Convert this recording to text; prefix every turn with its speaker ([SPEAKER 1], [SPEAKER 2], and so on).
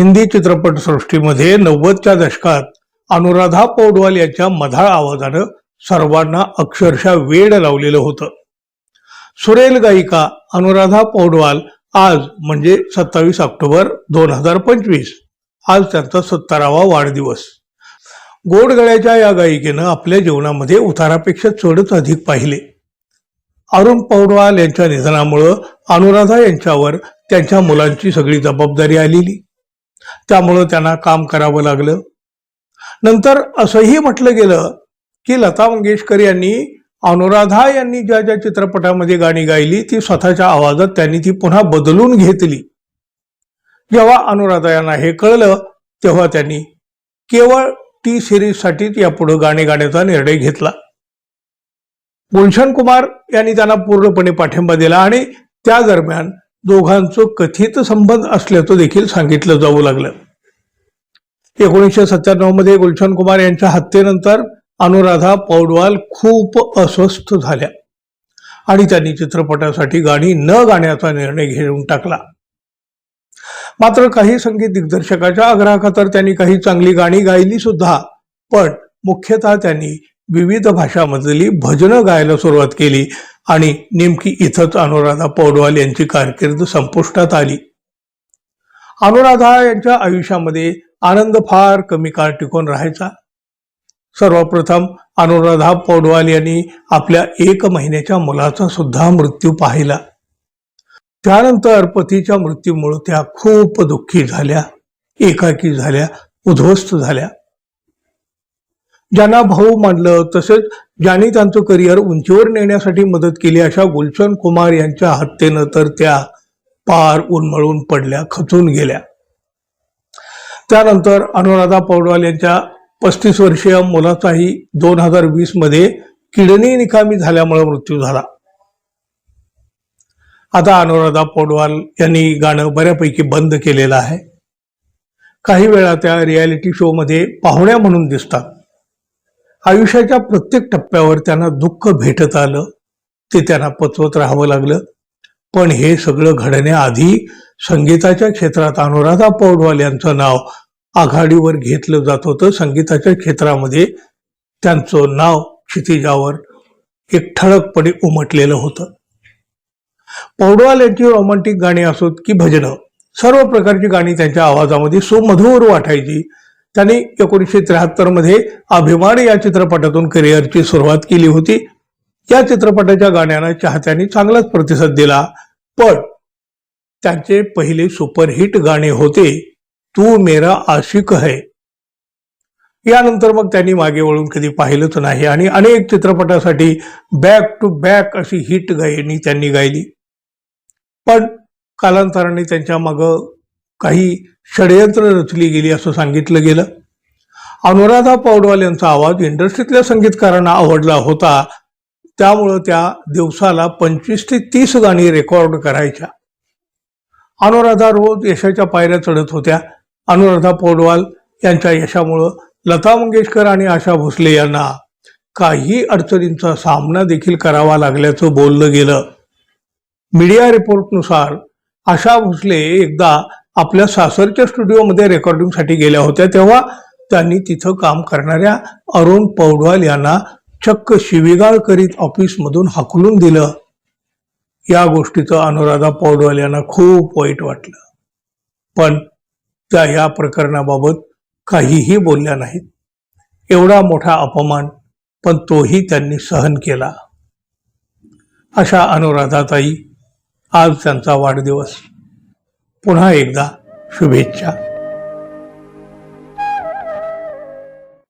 [SPEAKER 1] हिंदी चित्रपटसृष्टीमध्ये नव्वदच्या दशकात अनुराधा पौडवाल यांच्या मधाळ आवाजानं सर्वांना अक्षरशः वेड लावलेलं होतं. सुरेल गायिका अनुराधा पौडवाल आज म्हणजे सत्तावीस ऑक्टोबर दोन हजार पंचवीस. आज त्यांचा सत्तरावा वाढदिवस. गोडगळ्याच्या या गायिकेनं आपल्या जीवनामध्ये उतारापेक्षा चढच अधिक पाहिले. अरुण पौडवाल यांच्या निधनामुळं अनुराधा यांच्यावर त्यांच्या मुलांची सगळी जबाबदारी आलेली. त्यामुळं त्यांना काम करावं लागलं. नंतर असंही म्हटलं गेलं की लता मंगेशकर यांनी अनुराधा यांनी ज्या ज्या चित्रपटामध्ये गाणी गायली ती स्वतःच्या आवाजात त्यांनी ती पुन्हा बदलून घेतली. जेव्हा अनुराधा यांना हे कळलं तेव्हा त्यांनी केवळ टी सिरीजसाठीच यापुढे गाणे गाण्याचा निर्णय घेतला. गुलशन कुमार यांनी त्यांना पूर्णपणे पाठिंबा दिला आणि त्या दरम्यान दोघांचं कथित संबंध असल्याचं देखील सांगितलं जाऊ लागलं. एकोणीसशे सत्त्याण्णवमध्ये गुलशन कुमार यांच्या हत्येनंतर अनुराधा पौडवाल खूप अस्वस्थ झाल्या आणि त्यांनी चित्रपटासाठी गाणी न गाण्याचा निर्णय घेऊन टाकला. मात्र काही संगीत दिग्दर्शकाच्या आग्रहाखातर त्यांनी काही चांगली गाणी गायली सुद्धा पण मुख्यतः त्यांनी विविध भाषामधली भजनं गायला सुरुवात केली. आणि नेमकी इथंच अनुराधा पौडवाल यांची कारकीर्द संपुष्टात आली. अनुराधा यांच्या आयुष्यामध्ये आनंद फार कमी काळ टिकून राहायचा. सर्वप्रथम अनुराधा पौडवाल यांनी आपल्या एक महिन्याच्या मुलाचा सुद्धा मृत्यू पाहिला. त्यानंतर पतीच्या मृत्यूमुळे त्या खूप दुःखी झाल्या एकाकी झाल्या उद्ध्वस्त झाल्या. ज्यांना भाऊ मानलं तसेच ज्यांनी त्यांचं करिअर उंचीवर नेण्यासाठी मदत केली अशा गुलशन कुमार यांच्या हत्येनं तर त्या पार उन्मळून पडल्या खचून गेल्या. त्यानंतर अनुराधा पौडवाल यांच्या पस्तीस वर्षीय मुलाचाही दोन हजार वीसमध्ये किडनी निकामी झाल्यामुळे मृत्यू झाला. आता अनुराधा पौडवाल यांनी गाणं बऱ्यापैकी बंद केलेलं आहे. काही वेळा त्या रियालिटी शो मध्ये पाहुण्या म्हणून दिसतात. आयुष्याच्या प्रत्येक टप्प्यावर त्यांना दुःख भेटत आलं ते त्यांना पचवत राहावं लागलं. पण हे सगळं घडण्याआधी संगीताच्या क्षेत्रात अनुराधा पौडवाल यांचं नाव आघाडीवर घेतलं जात होतं. संगीताच्या क्षेत्रामध्ये त्यांचं नाव क्षितिजावर एक ठळकपणे उमटलेलं होतं. पौडवाल यांची रोमॅन्टिक गाणी असोत की भजनं सर्व प्रकारची गाणी त्यांच्या आवाजामध्ये सुमधुर वाटायची. त्यांनी एकोणीसशे त्र्याहत्तरमध्ये अभिमान या चित्रपटातून करिअरची सुरुवात केली होती. या चित्रपटाच्या गाण्यांना चाहत्यांनी चांगलाच प्रतिसाद दिला. पण त्यांचे पहिले सुपरहिट गाणे होते तू मेरा आशिक है. यानंतर मग त्यांनी मागे वळून कधी पाहिलंच नाही आणि अनेक चित्रपटासाठी बॅक टू बॅक अशी हिट गायनी त्यांनी गायली. पण कालांतराने त्यांच्या मागं काही षडयंत्र रचली गेली असं सांगितलं गेलं. अनुराधा पौडवाल यांचा आवाज इंडस्ट्रीतल्या संगीतकारांना आवडला होता. त्यामुळं त्या दिवसाला पंचवीस ते तीस गाणी रेकॉर्ड करायच्या. अनुराधा रोज यशाच्या पायऱ्या चढत होत्या. अनुराधा पौडवाल यांच्या यशामुळं लता मंगेशकर आणि आशा भोसले यांना काही अडचणींचा सामना देखील करावा लागल्याचं बोललं गेलं. मीडिया रिपोर्टनुसार आशा भोसले एकदा आपल्या सासरच्या स्टुडिओमध्ये रेकॉर्डिंगसाठी गेल्या होत्या तेव्हा त्यांनी तिथं काम करणाऱ्या अरुण पौडवाल यांना चक्क शिवीगाळ करीत ऑफिसमधून हाकलून दिलं. या गोष्टीचं अनुराधा पौडवाल यांना खूप वाईट वाटलं. पण त्या या प्रकरणाबाबत काहीही बोलल्या नाहीत. एवढा मोठा अपमान पण तोही त्यांनी सहन केला. अशा अनुराधाताई आज त्यांचा वाढदिवस. पुन्हा एकदा शुभेच्छा.